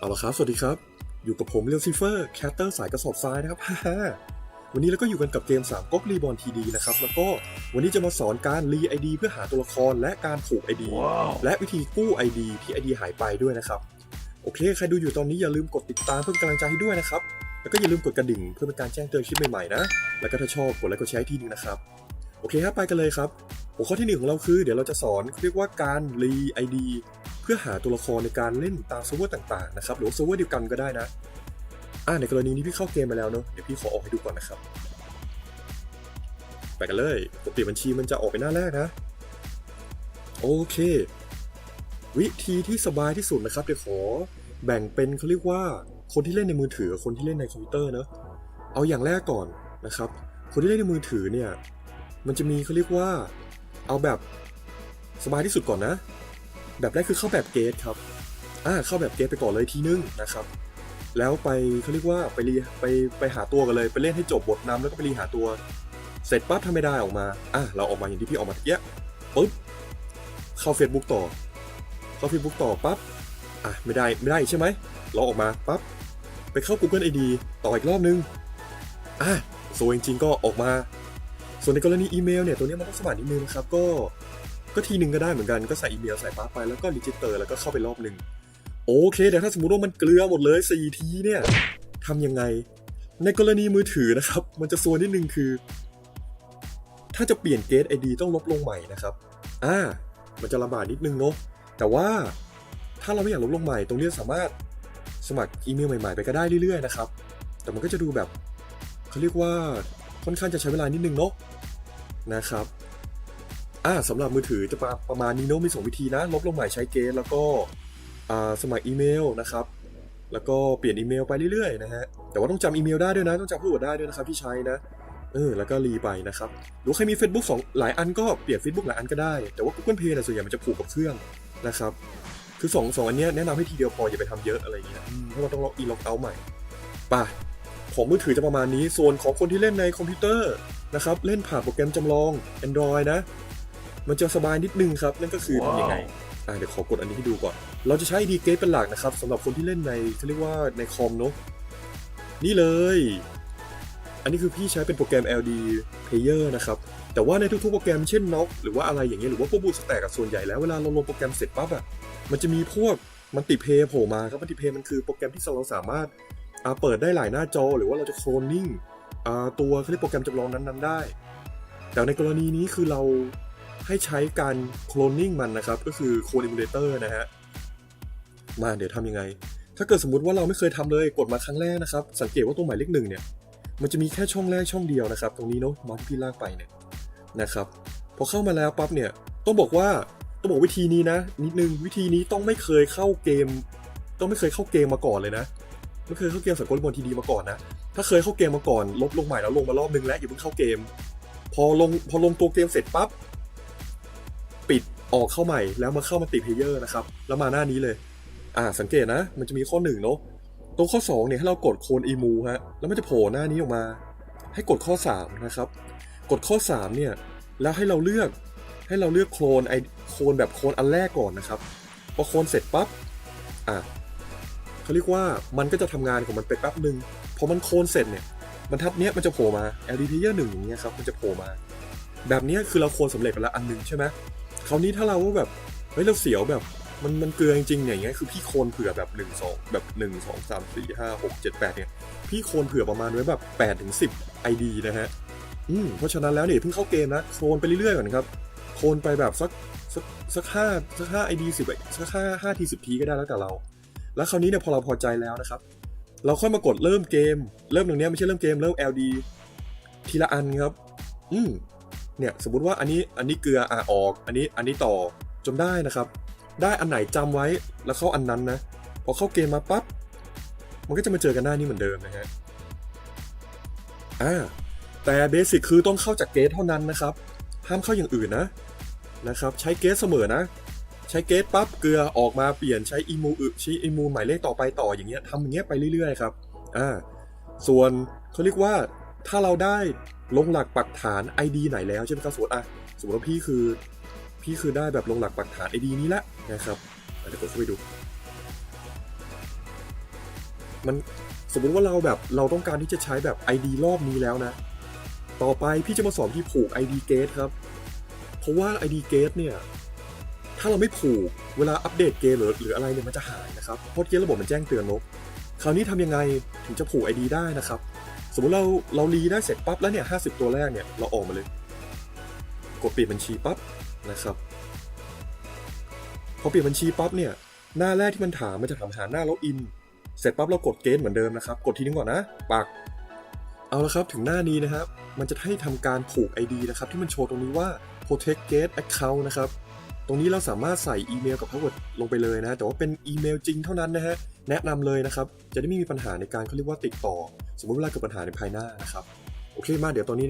เอาละครับ สวัสดีครับ อยู่กับผมเรียวซิเฟอร์แคตเตอร์สายกระสอบทรายนะครับฮ่าๆวันนี้เราก็อยู่กันกับเกม3ก๊กรีบอลทีดีนะครับ แล้วก็วันนี้จะมาสอนการรีไอดีเพื่อหาตัวละครและการผูกไอดีและวิธีกู้ไอดีที่ไอดีหายไปด้วยนะครับ โอเค ใครดูอยู่ตอนนี้อย่าลืมกดติดตามเพื่อเป็นกำลังใจให้ด้วยนะครับ แล้วก็อย่าลืมกดกระดิ่งเพื่อเป็นการแจ้งเตือนคลิปใหม่ๆนะ แล้วก็ถ้าชอบกดไลค์กดแชร์ให้ทีนึงนะครับ โอเคครับไปกันเลยครับ หัวข้อที่หนึ่งของเราคือ เดี๋ยวเราจะสอนเรียกว่าการรีไอดีเพื่อหาตัวละครในการเล่นตามเซิร์ฟเวอร์ต่างๆนะครับหรือเซิร์ฟเวอร์เดียวกันก็ได้นะอ่าในกรณีนี้พี่เข้าเกมมาแล้วเนอะเดี๋ยวพี่ขอออกให้ดูก่อนนะครับ ไปกันเลยปกติบัญชีมันจะออกไปหน้าแรกนะ โอเค วิธีที่สบายที่สุดนะครับเดี๋ยวขอแบ่งเป็นเขาเรียกว่าคนที่เล่นในมือถือกับคนที่เล่นในคอมพิวเตอร์เนอะเอาอย่างแรกก่อนนะครับ คนที่เล่นในมือถือเนี่ยมันจะมีเขาเรียกว่าเอาแบบสบายที่สุดก่อนนะ แบบแรกคือเข้าแบบเกตครับอ่าเข้าแบบเกตไปก่อนเลยทีนึงนะครับ แล้วไปเขาเรียกว่าไปรีไปไปหาตัวกันเลยไปเล่นให้จบบทนำแล้วก็ไปรีหาตัว เสร็จปั๊บถ้าไม่ได้ออกมาอะเราออกมาอย่างที่พี่ออกมาตะเกียปุ๊บเข้า Facebook ต่อ เข้า Facebook ต่อปั๊บอะไม่ได้ไม่ได้ใช่ไหมเราออกมาปั๊บไปเข้า Google ID ต่ออีกรอบนึงอะโซจริงๆก็ออกมา ส่วนในกรณีอีเมลเนี่ยตัวเนี้ยมันต้องสมัครนิดนึงนะครับก็ ก็ทีหนึ่งก็ได้เหมือนกันก็ใส่อีเมลใส่ปั๊บไปแล้วก็รีจิสเตอร์แล้วก็เข้าไปรอบหนึ่งโอเคแต่ถ้าสมมติว่ามันเกลือหมดเลย4ทีเนี่ยทำยังไง ในกรณีมือถือนะครับ มันจะซวยนิดนึงคือ ถ้าจะเปลี่ยนเกตไอดีต้องลบลงใหม่นะครับอ่ามันจะลำบากนิดนึงเนาะแต่ว่าถ้าเราไม่อยากลบลงใหม่ตรงนี้สามารถสมัครอีเมลใหม่ๆไปก็ได้เรื่อยๆนะครับ แต่มันก็จะดูแบบเขาเรียกว่าค่อนข้างจะใช้เวลานิดนึงเนาะนะครับ อ่าสำหรับมือถือจะประประมาณนี้เนาะมีสองวิธีนะลบลงใหม่ใช้เกตแล้วก็อ่าสมัครอีเมลนะครับ แล้วก็เปลี่ยนอีเมลไปเรื่อยๆนะฮะแต่ว่าต้องจำอีเมลได้ด้วยนะ ต้องจำผู้ได้ด้วยนะครับที่ใช้นะเออแล้วก็รีไปนะครับหรือใครมี Facebook สองหลายอันก็เปลี่ยน Facebook หลายอันก็ได้ แต่ว่า Google Pay นะส่วนใหญ่มันจะผูกกับเครื่องนะครับคือสองสองอันเนี้ยแนะนำให้ทีเดียวพออย่าไปทำเยอะอะไรอย่างเงี้ยเพราะว่าต้องล็อกอินล็อกเอาท์ใหม่ป่ะของมือถือจะประมาณนี้ส่วนของคนที่เล่นในคอมพิวเตอร์นะครับเล่นผ่านโปรแกรมจำลอง Android นะ มันจะสบายนิดนึงครับ นั่นก็คือทำยังไงอ่าเดี๋ยวขอกดอันนี้ให้ดูก่อน เราจะใช้ ID Gate เป็นหลักนะครับสำหรับคนที่เล่นในเขาเรียกว่าในคอมเนาะนี่เลย อันนี้คือพี่ใช้เป็นโปรแกรม LD Player นะครับ แต่ว่าในทุกๆโปรแกรมเช่น Knock หรือว่าอะไรอย่างเงี้ยหรือว่าพวกบูสแต็กส่วนใหญ่แล้วเวลาเราลงโปรแกรมเสร็จปั๊บอะมันจะมีพวกมันติเพย์โผล่มาครับมันติเพย์มันคือโปรแกรมที่เราสามารถอ่าเปิดได้หลายหน้าจอหรือว่าเราจะโคลนนิ่งอ่าตัวเขาเรียกโปรแกรมจำลองนั้นๆได้ แต่ในกรณีนี้คือเรา ให้ใช้การโคลนนิ่งมันนะครับ ก็คือโคลนอิมูเลเตอร์นะฮะ มาเดี๋ยวทำยังไง ถ้าเกิดสมมติว่าเราไม่เคยทำเลยกดมาครั้งแรกนะครับ สังเกตว่าตรงหมายเลขหนึ่งเนี่ย มันจะมีแค่ช่องแรกช่องเดียวนะครับ ตรงนี้เนาะมาที่พี่ลากไปเนี่ยนะครับ พอเข้ามาแล้วปั๊บเนี่ย ต้องบอกว่าต้องบอกวิธีนี้นะ นิดนึงวิธีนี้ต้องไม่เคยเข้าเกม ต้องไม่เคยเข้าเกมมาก่อนเลยนะไม่เคยเข้าเกมสากลบอลทีดีมาก่อนนะถ้าเคยเข้าเกมมาก่อน ลบลงใหม่แล้วลงมารอบนึงแล้วอย่าเพิ่งเข้าเกม พอลงพอลงตัวเกมเสร็จปั๊บ ปิดออกเข้าใหม่แล้วมาเข้ามาติเพลเยอร์นะครับ แล้วมาหน้านี้เลย อ่าสังเกตนะ มันจะมีข้อหนึ่งเนาะตรงข้อ 2 เนี่ยให้เรากดโคนอีมูฮะแล้วมันจะโผล่หน้านี้ออกมา ให้กดข้อ 3 นะครับ กดข้อ 3 เนี่ย แล้วให้เราเลือกให้เราเลือกโคลนไอโคลนแบบโคลนอันแรกก่อนนะครับพอโคลนเสร็จปั๊บอะเขาเรียกว่ามันก็จะทำงานของมันไปแป๊บหนึ่งพอมันโคลนเสร็จเนี่ยบรรทัดเนี้ยมันจะโผล่มา LD Player 1อย่างเงี้ยครับมันจะโผล่มา แบบนี้คือเราโคลนสำเร็จไปแล้วอันหนึงใช่ไหม คราวนี้ถ้าเราแบบเฮ้ยเราเสียวแบบมันมันเกลือจริงๆเนี่ยอย่างเงี้ยคือพี่โคนเผื่อแบบ1 2แบบ1 2 3 4 5 6 7 8เนี่ยพี่โคนเผื่อประมาณไว้แบบ8ถึง10 ID นะฮะอืมเพราะฉะนั้นแล้วเนี่ยเพิ่งเข้าเกมนะโคลนไปเรื่อยๆก่อนครับโคลนไปแบบสักสักสักห้าสักห้า ID 10อะสักห้าห้าทีสิบทีก็ได้แล้วแต่เรา แล้วคราวนี้เนี่ยพอเราพอใจแล้วนะครับ เราค่อยมากดเริ่มเกม เริ่มตรงเนี้ยไม่ใช่เริ่มเกมเริ่ม LD ทีละอันครับ อืม เนี่ยสมมุติว่าอันนี้อันนี้เกลืออะออก อันนี้อันนี้ต่อจนได้นะครับ ได้อันไหนจำไว้แล้วเข้าอันนั้นนะพอเข้าเกมมาปั๊บมันก็จะมาเจอกันหน้านี้เหมือนเดิมนะฮะอ่าแต่เบสิกคือต้องเข้าจากเกตเท่านั้นนะครับ ห้ามเข้าอย่างอื่นนะนะครับใช้เกตเสมอนะ ใช้เกตปั๊บเกลือออกมาเปลี่ยนใช้อีมูอึใช้อีมูหมายเลขต่อไปต่ออย่างเงี้ยทำอย่างเงี้ยไปเรื่อยๆครับอ่าส่วนเขาเรียกว่า ถ้าเราได้ลงหลักปักฐาน ID ไหนแล้วใช่ไหมครับสมมติอะสมมติว่าพี่คือ พี่คือได้แบบลงหลักปักฐาน ID นี้ละนะครับเดี๋ยวกดเข้าไปดู มันสมมติว่าเราแบบเราต้องการที่จะใช้แบบ ID รอบนี้แล้วนะ ต่อไปพี่จะมาสอนที่ผูก ID gate ครับ เพราะว่า ID gate เนี่ย ถ้าเราไม่ผูกเวลาอัปเดตเกมหรือหรืออะไรเนี่ยมันจะหายนะครับ เพราะเกมระบบมันแจ้งเตือนนกคราวนี้ทำยังไงถึงจะผูก ID ได้นะครับ สมมติเราเรารีได้เสร็จปั๊บแล้วเนี่ยห้าสิบตัวแรกเนี่ยเราออกมาเลย กดเปลี่ยนบัญชีปั๊บนะครับ พอเปลี่ยนบัญชีปั๊บเนี่ยหน้าแรกที่มันถามมันจะถามหาหน้าล็อกอิน เสร็จปั๊บเรากดเกณฑ์เหมือนเดิมนะครับ กดทีนึงก่อนนะปัก เอาละครับถึงหน้านี้นะครับ มันจะให้ทำการผูก ID นะครับ ที่มันโชว์ตรงนี้ว่า protect gate account นะครับ ตรงนี้เราสามารถใส่อีเมลกับพาสเวิร์ดลงไปเลยนะ แต่ว่าเป็นอีเมลจริงเท่านั้นนะฮะแนะนำเลยนะครับ จะได้ไม่มีปัญหาในการเขาเรียกว่าติดต่อ สมมติเวลาเกิดปัญหาในภายหน้านะครับ โอเคมาเดี๋ยวตอนนี้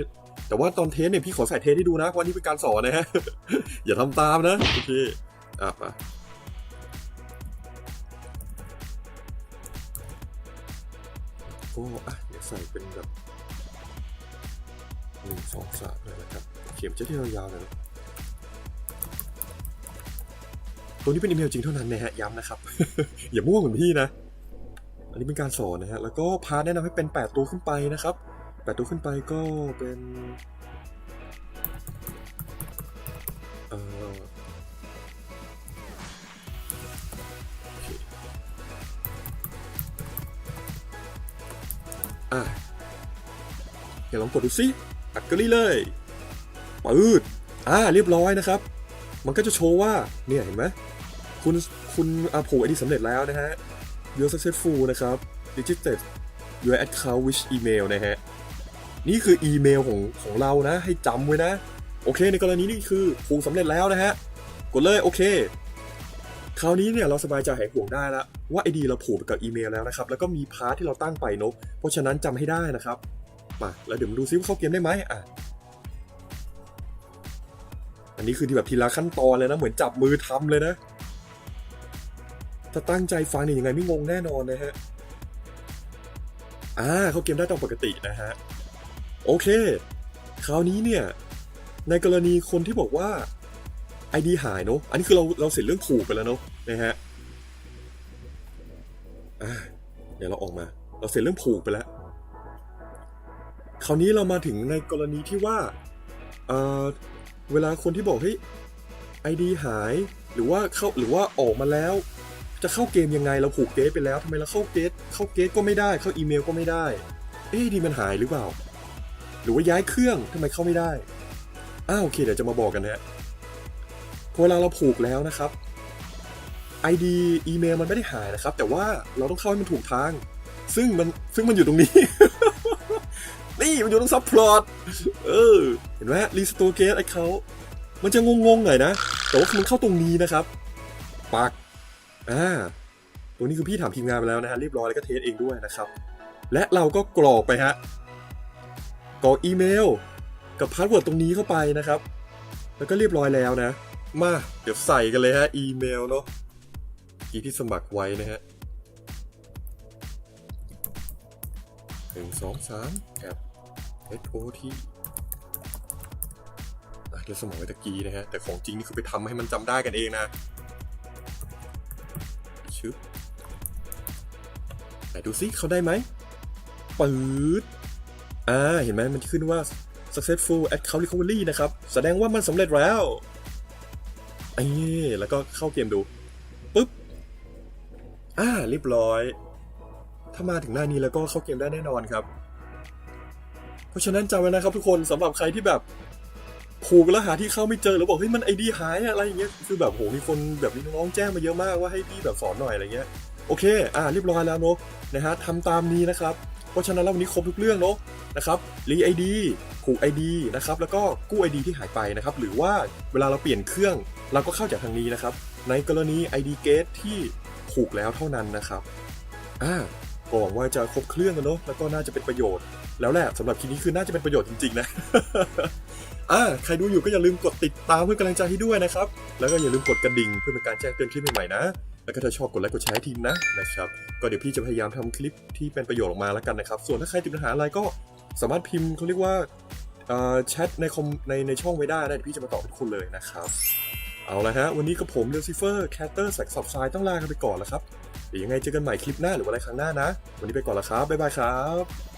แต่ว่าตอนเทสเนี่ยพี่ขอใส่เทสให้ดูนะเพราะนี่เป็นการสอนนะฮะ อย่าทำตามนะ โอเค อะไปก็อะเดี๋ยวใส่เป็นแบบหนึ่งสองสามเลยนะครับ เขียนจะที่ยาวๆเลยนะ ตัวนี้เป็นอีเมลจริงเท่านั้นนะฮะย้ำนะครับ อย่าม่วเหมือนพี่นะ อันนี้เป็นการสอนนะฮะแล้วก็พาแนะนำให้เป็น 8 ตัวขึ้นไปนะครับ 8 ตัวขึ้นไปก็เป็นเอ่ออะเดี๋ยวลองกดดูสิอัดกรีเลยปืดอ่าเรียบร้อยนะครับ มันก็จะโชว์ว่า เนี่ยเห็นไหมคุณคุณอาผูกไอดีสำเร็จแล้วนะฮะ You're successful นะครับ Digited your account with email นะฮะ นี่คืออีเมลของของเรานะ ให้จำไว้นะ โอเค ในกรณีนี้คือผูกสำเร็จแล้วนะฮะ กดเลยโอเค คราวนี้เนี่ยเราสบายใจหายห่วงได้ล้วว่าไอดีเราผูกกับอีเมลแล้วนะครับ แล้วก็มีพาร์ทที่เราตั้งไปเนอะเพราะฉะนั้นจำให้ได้นะครับมาแล้วเดี๋ยวมาดูซิว่าเข้าเกมได้ไหมอะ อันนี้คือที่แบบทีละขั้นตอนเลยนะ เหมือนจับมือทำเลยนะ ถ้าตั้งใจฟังเนี่ยยังไงไม่งงแน่นอนนะฮะ อ่าเขาเกมได้ตามปกตินะฮะ โอเค คราวนี้เนี่ย ในกรณีคนที่บอกว่า ID หายเนอะอันนี้คือเราเราเสร็จเรื่องผูกไปแล้วเนอะนะฮะ อ่า เดี๋ยวเราออกมา เราเสร็จเรื่องผูกไปแล้ว คราวนี้เรามาถึงในกรณีที่ว่า เอ่อ เวลาคนที่บอกเฮ้ย ID หายหรือว่าเข้าหรือว่าออกมาแล้ว จะเข้าเกมยังไงเราผูกเกตไปแล้วทำไมเราเข้าเกตเข้าเกตก็ไม่ได้เข้าอีเมลก็ไม่ได้ เอ๊ดีมันหายหรือเปล่า หรือว่าย้ายเครื่องทำไมเข้าไม่ได้อ้าวโอเคเดี๋ยวจะมาบอกกันนะฮะพอเวลาเราผูกแล้วนะครับ ID อีเมลมันไม่ได้หายนะครับ แต่ว่าเราต้องเข้าให้มันถูกทาง ซึ่งมันซึ่งมันอยู่ตรงนี้ นี่มันอยู่ตรงซับพลอตเออ เห็นไหมรีสโตเกตไอ้เขา มันจะงงๆหน่อยนะ แต่ว่ามันเข้าตรงนี้นะครับ ปัก อ่า ตรงนี้คือพี่ถามทีมงานไปแล้วนะฮะเรียบร้อยแล้วก็เทสเองด้วยนะครับ และเราก็กรอกไปฮะ กรอกอีเมล กับพาสเวิร์ดตรงนี้เข้าไปนะครับ แล้วก็เรียบร้อยแล้วนะ มา เดี๋ยวใส่กันเลยฮะ อีเมลเนาะกีที่สมัครไว้นะฮะหนึ่งสองสามแอป h o t อะเดี๋ยวสมองไว้ตะกี้นะฮะ แต่ของจริงนี่คือไปทำให้มันจำได้กันเองนะ ชึบไหนดูซิเขาได้ไหมปืดอ่า เห็นไหมมันขึ้นว่า successful account recovery นะครับ แสดงว่ามันสำเร็จแล้วไอ่แล้วก็เข้าเกมดูปุ๊บ อ่า เรียบร้อย ถ้ามาถึงหน้านี้แล้วก็เข้าเกมได้แน่นอนครับ เพราะฉะนั้นจำไว้นะครับทุกคนสำหรับใครที่แบบผูกแล้วหาที่เข้าไม่เจอแล้วบอกเฮ้ยมันไอดีหายอะไรอย่างเงี้ยคือแบบโหมีคนแบบมีน้องแจ้งมาเยอะมากว่าให้พี่แบบสอนหน่อยอะไรเงี้ยโอเคอ่าเรียบร้อยแล้วเนอะนะฮะทำตามนี้นะครับเพราะฉะนั้นแล้ววันนี้ครบทุกเรื่องเนอะนะครับรีไอดีผูกไอดีนะครับแล้วก็กู้ไอดีที่หายไปนะครับหรือว่าเวลาเราเปลี่ยนเครื่องเราก็เข้าจากทางนี้นะครับในกรณี ID Gate ที่ผูกแล้วเท่านั้นนะครับอ่า ก็หวังว่าจะครบเครื่องกันเนอะแล้วก็น่าจะเป็นประโยชน์ แล้วแหละสำหรับคลิปนี้คือน่าจะเป็นประโยชน์จริงๆนะอ่าใครดูอยู่ก็อย่าลืมกดติดตามเพื่อกำลังใจให้ด้วยนะครับ แล้วก็อย่าลืมกดกระดิ่งเพื่อเป็นการแจ้งเตือนคลิปใหม่ๆนะ แล้วก็ถ้าชอบกดไลค์กดแชร์ให้ทีมนะนะครับ ก็เดี๋ยวพี่จะพยายามทำคลิปที่เป็นประโยชน์ออกมาแล้วกันนะครับ ส่วนถ้าใครติดปัญหาอะไรก็สามารถพิมพ์เขาเรียกว่าแชทในคอมในในช่องไว้ได้นะเดี๋ยวพี่จะมาตอบทุกคนเลยนะครับ เอาละฮะ วันนี้กับผมเลซิเฟอร์แคตเตอร์แสกสับทรายต้องลากันไปก่อนแล้วครับ เดี๋ยวยังไงเจอกันใหม่คลิปหน้าหรือว่าอะไรครั้งหน้านะ วันนี้ไปก่อนละครับ บ๊ายบายครับ